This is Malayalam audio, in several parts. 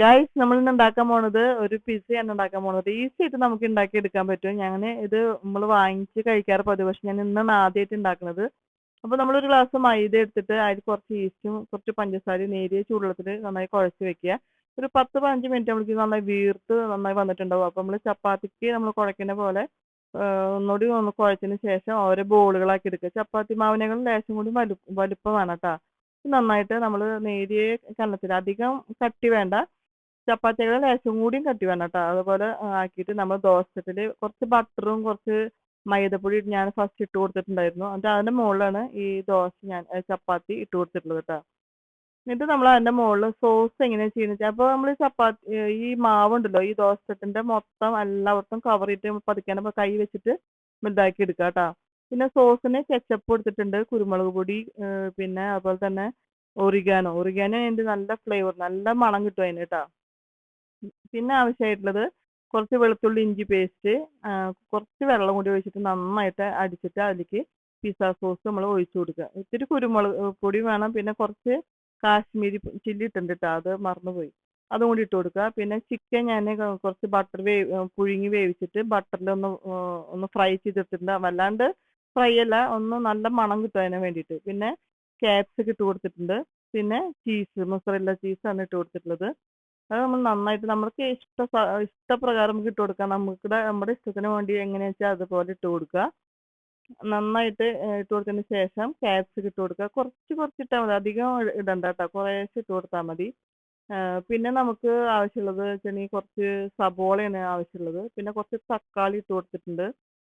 ഗായ്സ് നമ്മൾ ഇന്ന് ഉണ്ടാക്കാൻ പോണത് ഒരു പിസയാണ് ഉണ്ടാക്കാൻ പോണത്. ഈസി ആയിട്ട് നമുക്ക് ഉണ്ടാക്കി എടുക്കാൻ പറ്റും. ഞാൻ ഇത് നമ്മൾ വാങ്ങിച്ച് കഴിക്കാറ് പതിവ്. പക്ഷെ ഞാൻ ഇന്നാണ് ആദ്യമായിട്ട് ഉണ്ടാക്കുന്നത്. അപ്പോൾ നമ്മളൊരു ഗ്ലാസ് മൈദ എടുത്തിട്ട് അതിൽ കുറച്ച് ഈസ്റ്റും കുറച്ച് പഞ്ചസാരയും നേരിയ ചൂടുള്ളത്തിൽ നന്നായി കുഴച്ച് വെക്കുക. ഒരു പത്ത് പതിനഞ്ച് മിനിറ്റ് നമ്മൾക്ക് നന്നായി വീർത്ത് നന്നായി വന്നിട്ടുണ്ടാവും. അപ്പോൾ നമ്മൾ ചപ്പാത്തിക്ക് നമ്മൾ കുഴക്കുന്ന പോലെ ഒന്നുകൂടി ഒന്ന് കുഴച്ചതിന് ശേഷം ഓരോ ബോളുകളാക്കി എടുക്കുക. ചപ്പാത്തി മാവിനേക്കാളും ലേശം കൂടി വലു വലുപ്പം വേണം കേട്ടോ. നന്നായിട്ട് നമ്മൾ നേരിയ കണ്ണത്തിൽ അധികം കട്ടി വേണ്ട. ചപ്പാത്തികൾ ലേശം കൂടിയും കട്ടി വേണം കേട്ടോ അതുപോലെ ആക്കിയിട്ട് നമ്മൾ ദോശത്തിൽ കുറച്ച് ബട്ടറും കുറച്ച് മൈദപ്പൊടി ഞാൻ ഫസ്റ്റ് ഇട്ട് കൊടുത്തിട്ടുണ്ടായിരുന്നു. എന്നിട്ട് അതിന്റെ മുകളിലാണ് ഈ ദോശ ഞാൻ ചപ്പാത്തി ഇട്ട് കൊടുത്തിട്ടുള്ളത് കേട്ടോ എന്നിട്ട് നമ്മൾ അതിന്റെ മുകളിൽ സോസ് എങ്ങനെയാണ് ചെയ്യുന്നത് അപ്പോൾ നമ്മൾ ചപ്പാത്തി ഈ മാവുണ്ടല്ലോ ഈ ദോശത്തിന്റെ മൊത്തം എല്ലാവർക്കും കവർ ചെയ്തിട്ട് പതുക്കാനെ കൈ വെച്ചിട്ട് ഇതാക്കി എടുക്കുക കേട്ടോ പിന്നെ സോസിന് കെച്ചപ്പ് കൊടുത്തിട്ടുണ്ട് കുരുമുളക് പൊടി പിന്നെ അതുപോലെ തന്നെ ഒറിഗാനോ ഒറിഗാനോ അതിന്റെ നല്ല ഫ്ലേവർ നല്ല മണം കിട്ടും അതിന് കേട്ടോ പിന്നെ ആവശ്യമായിട്ടുള്ളത് കുറച്ച് വെളുത്തുള്ളി ഇഞ്ചി പേസ്റ്റ് കുറച്ച് വെള്ളം കൂടി ഒഴിച്ചിട്ട് നന്നായിട്ട് അടിച്ചിട്ട് അതിലേക്ക് പിസ്സ സോസ് നമ്മൾ ഒഴിച്ചു കൊടുക്കുക. ഇത്തിരി കുരുമുളക് പൊടി വേണം. പിന്നെ കുറച്ച് കാശ്മീരി ചില്ലി ഇട്ടുണ്ട് അത് മറന്നുപോയി. അതും കൂടി ഇട്ട് കൊടുക്കുക. പിന്നെ ചിക്കൻ ഞാൻ കുറച്ച് ബട്ടർ വേവ് പുഴുങ്ങി വേവിച്ചിട്ട് ബട്ടറിൽ ഒന്ന് ഒന്ന് ഫ്രൈ ചെയ്തിട്ടുണ്ട് വല്ലാണ്ട് ഫ്രൈ അല്ല ഒന്ന് നല്ല മണം കിട്ടും അതിന് വേണ്ടിയിട്ട്. പിന്നെ ക്യാപ്സിക്ക് ഇട്ട് കൊടുത്തിട്ടുണ്ട്. പിന്നെ ചീസ് മൊസറല്ല ചീസാണ് ഇട്ട് കൊടുത്തിട്ടുള്ളത്. അത് നമ്മൾ നന്നായിട്ട് നമ്മൾക്ക് ഇഷ്ട ഇഷ്ടപ്രകാരം നമുക്ക് ഇട്ട് കൊടുക്കാം. നമുക്കിടെ നമ്മുടെ ഇഷ്ടത്തിന് വേണ്ടി എങ്ങനെയാ വെച്ചാൽ അതുപോലെ ഇട്ട് കൊടുക്കുക. നന്നായിട്ട് ഇട്ട് കൊടുത്തതിന് ശേഷം ക്യാപ്സിക്ക് ഇട്ട് കൊടുക്കുക. കുറച്ച് കുറച്ച് ഇട്ടാൽ മതി. അധികം ഇടണ്ട കേട്ടോ കുറേശ്ശെ ഇട്ട് കൊടുത്താൽ മതി. പിന്നെ നമുക്ക് ആവശ്യമുള്ളത് വെച്ചിട്ടുണ്ടെങ്കിൽ കുറച്ച് സബോളയാണ് ആവശ്യമുള്ളത്. പിന്നെ കുറച്ച് തക്കാളി ഇട്ട് കൊടുത്തിട്ടുണ്ട്.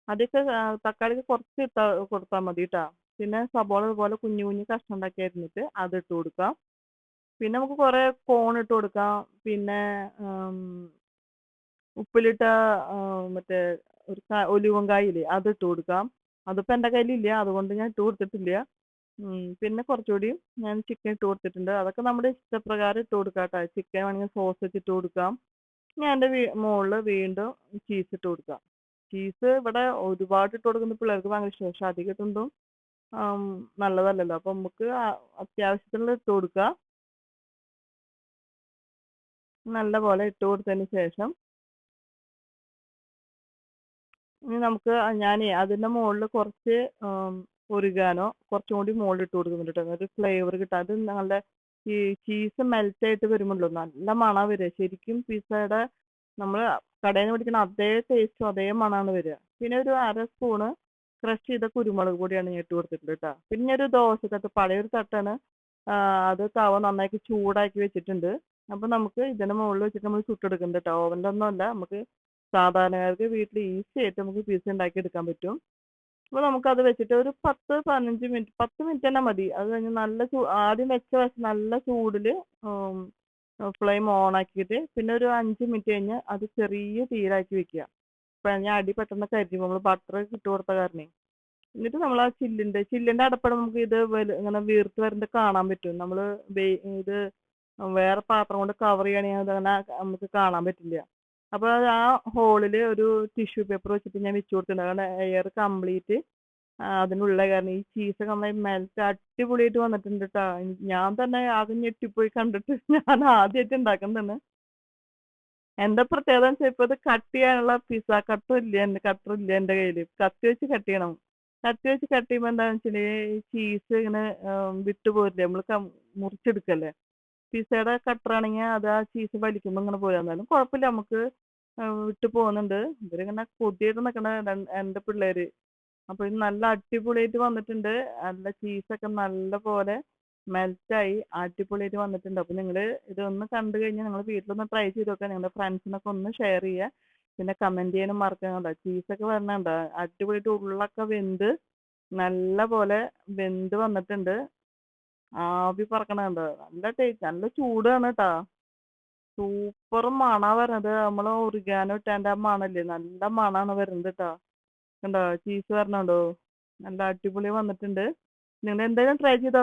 അതൊക്കെ തക്കാളിക്ക് കുറച്ച് ഇട്ട കൊടുത്താൽ മതി കേട്ടോ പിന്നെ സബോള ഇതുപോലെ കുഞ്ഞു കുഞ്ഞു കഷ്ണം ഉണ്ടാക്കി അരിഞ്ഞിട്ട് അത് ഇട്ട് കൊടുക്കാം. പിന്നെ നമുക്ക് കുറേ കോൺ ഇട്ട് കൊടുക്കാം. പിന്നെ ഉപ്പിലിട്ട മറ്റേ ഒരു കാ- ഒലിവൻ കായില്ലേ അത് ഇട്ട് കൊടുക്കാം. അതിപ്പോൾ എന്റെ കയ്യിലില്ല അതുകൊണ്ട് ഞാൻ ഇട്ട് കൊടുത്തിട്ടില്ല. പിന്നെ കുറച്ചുകൂടി ഞാൻ ചിക്കൻ ഇട്ട് കൊടുത്തിട്ടുണ്ട്. അതൊക്കെ നമ്മുടെ ഇഷ്ടപ്രകാരം ഇട്ട് കൊടുക്കാം കേട്ടോ ചിക്കൻ വേണമെങ്കിൽ സോസ് ഇട്ട് കൊടുക്കാം. ഞാൻ എന്റെ വീ മുകളിൽ വീണ്ടും ചീസ് ഇട്ട് കൊടുക്കാം. ചീസ് ഇവിടെ ഒരുപാട് ഇട്ട് കൊടുക്കുന്ന പിള്ളേർക്ക് ഭയങ്കര ഇഷ്ടമാണ് പക്ഷെ അധികം ഇട്ടുണ്ടും നല്ലതല്ലല്ലോ. അപ്പം നമുക്ക് അത്യാവശ്യത്തിനുള്ള ഇട്ട് കൊടുക്കുക നല്ല പോലെ ഇട്ട് കൊടുത്തതിന് ശേഷം ഇനി നമുക്ക് ഞാൻ അതിന്റെ മുകളിൽ കുറച്ച് ഒറിഗാനോ കുറച്ചും കൂടി മുകളിൽ ഇട്ട് കൊടുക്കുന്നുണ്ട് കേട്ടോ ഒരു ഫ്ലേവർ കിട്ടാൻ. അത് നല്ല ഈ ചീസ് മെൽറ്റായിട്ട് വരുമല്ലോ നല്ല മണം വരിക. ശരിക്കും പിസ്സയുടെ നമ്മൾ കടയിൽ നിന്ന് പിടിക്കുന്ന അതേ ടേസ്റ്റും അതേ മണമാണ് വരിക. പിന്നെ ഒരു അര സ്പൂണ് ക്രഷ് ചെയ്ത കുരുമുളക് പൊടിയാണ് ഞാൻ ഇട്ട് കൊടുത്തിട്ടുള്ളത് കേട്ടോ. പിന്നെ ഒരു ദോശക്കത്ത് പഴയൊരു തട്ടാണ് അത് തവ നന്നാക്കി ചൂടാക്കി വെച്ചിട്ടുണ്ട്. അപ്പോൾ നമുക്ക് ഇതിന്റെ മുകളിൽ വെച്ചിട്ട് നമ്മൾ ചുട്ടെടുക്കുന്നുണ്ട് കേട്ടോ ഓവനിലൊന്നും അല്ല. നമുക്ക് സാധാരണക്കാർക്ക് വീട്ടിൽ ഈസി ആയിട്ട് നമുക്ക് പിസ്സ ഉണ്ടാക്കി എടുക്കാൻ പറ്റും അപ്പോൾ നമുക്കത് വെച്ചിട്ട് ഒരു പത്ത് പതിനഞ്ച് മിനിറ്റ് പത്ത് മിനിറ്റ് തന്നെ മതി. അത് കഴിഞ്ഞ് നല്ല ചൂ ആദ്യം വെച്ച വെച്ച നല്ല ചൂടിൽ ഫ്ലെയിം ഓൺ ആക്കിയിട്ട് പിന്നെ ഒരു അഞ്ച് മിനിറ്റ് കഴിഞ്ഞ് അത് ചെറിയ തീരാക്കി വെക്കുക. അപ്പം ഞാൻ അടി പെട്ടെന്ന് കരുതി നമ്മൾ ബട്ടർ ഇട്ട് കൊടുത്ത കാരണേ. എന്നിട്ട് നമ്മൾ ആ ചില്ലിന്റെ ചില്ലിന്റെ അടപ്പട നമുക്ക് ഇത് ഇങ്ങനെ വീർത്ത് വരുന്നത് കാണാൻ പറ്റും. നമ്മൾ ഇത് വേറെ പാത്രം കൊണ്ട് കവർ ചെയ്യണമെങ്കിൽ അതങ്ങനെ നമുക്ക് കാണാൻ പറ്റില്ല. അപ്പോൾ ആ ഹോളിൽ ഒരു ടിഷ്യൂ പേപ്പർ വെച്ചിട്ട് ഞാൻ വെച്ച് കൊടുത്തിട്ടുണ്ട്. കാരണം എയർ കംപ്ലീറ്റ് അതിനുള്ള കാരണം. ഈ ചീസ് നന്നായി മെൽറ്റ് അടിപൊളിയായിട്ട് വന്നിട്ടുണ്ട് കേട്ടോ ഞാൻ തന്നെ ആകെ ഞെട്ടിപ്പോയി കണ്ടിട്ട് ഞാൻ ആദ്യമായിട്ട് ഉണ്ടാക്കുന്നതാണ്. എന്താ പ്രത്യേകത വെച്ചാൽ ഇപ്പോൾ ഇത് കട്ട് ചെയ്യാനുള്ള പിസ്സ കട്ടും ഇല്ല എന്റെ കട്ടർ ഇല്ല എന്റെ കയ്യിൽ കത്തി വെച്ച് കട്ട് ചെയ്യണം. കത്തി വെച്ച് കട്ട് ചെയ്യുമ്പോൾ എന്താണെന്ന് വെച്ചാൽ ഈ ചീസ് ഇങ്ങനെ വിട്ടു പോരില്ലേ? നമ്മൾ മുറിച്ചെടുക്കല്ലേ? പിസ്സയുടെ കട്ടറാണെങ്കിൽ അത് ആ ചീസ് വലിക്കുമ്പോൾ ഇങ്ങനെ പോരാ. എന്നാലും കുഴപ്പമില്ല നമുക്ക് വിട്ടു പോകുന്നുണ്ട്. ഇവരിങ്ങനെ കൊതിയായിട്ട് നിൽക്കണ എന്റെ പിള്ളേര്. അപ്പോൾ ഇത് നല്ല അടിപൊളിയായിട്ട് വന്നിട്ടുണ്ട്. നല്ല ചീസൊക്കെ നല്ല പോലെ മെൽറ്റായി അടിപൊളിയായിട്ട് വന്നിട്ടുണ്ട്. അപ്പോൾ നിങ്ങൾ ഇതൊന്ന് കണ്ടു കഴിഞ്ഞാൽ നിങ്ങൾ വീട്ടിലൊന്ന് ട്രൈ ചെയ്ത് നോക്കുക നിങ്ങളുടെ ഫ്രണ്ട്സിനൊക്കെ ഒന്ന് ഷെയർ ചെയ്യുക പിന്നെ കമന്റ് ചെയ്യാനും മറക്കണ്ട ചീസൊക്കെ വരണുണ്ട് അടിപൊളിയായിട്ട് ഉള്ളൊക്കെ വെന്ത് നല്ല പോലെ വെന്ത് വന്നിട്ടുണ്ട്. ആവി പറക്കണുണ്ട് നല്ല ടേസ്റ്റ് നല്ല ചൂടാണ് കേട്ടാ സൂപ്പർ മണാ വരണത്. നമ്മൾ ഒറിഗാനോ ഇട്ടതിന്റെ ആ മണല്ലേ? നല്ല മണാണ് വരുന്നത് കേട്ടാ കണ്ടോ? ചീസ് വരണുണ്ടോ? നല്ല അടിപൊളി വന്നിട്ടുണ്ട്. നിങ്ങൾ എന്തായാലും ട്രൈ ചെയ്ത്?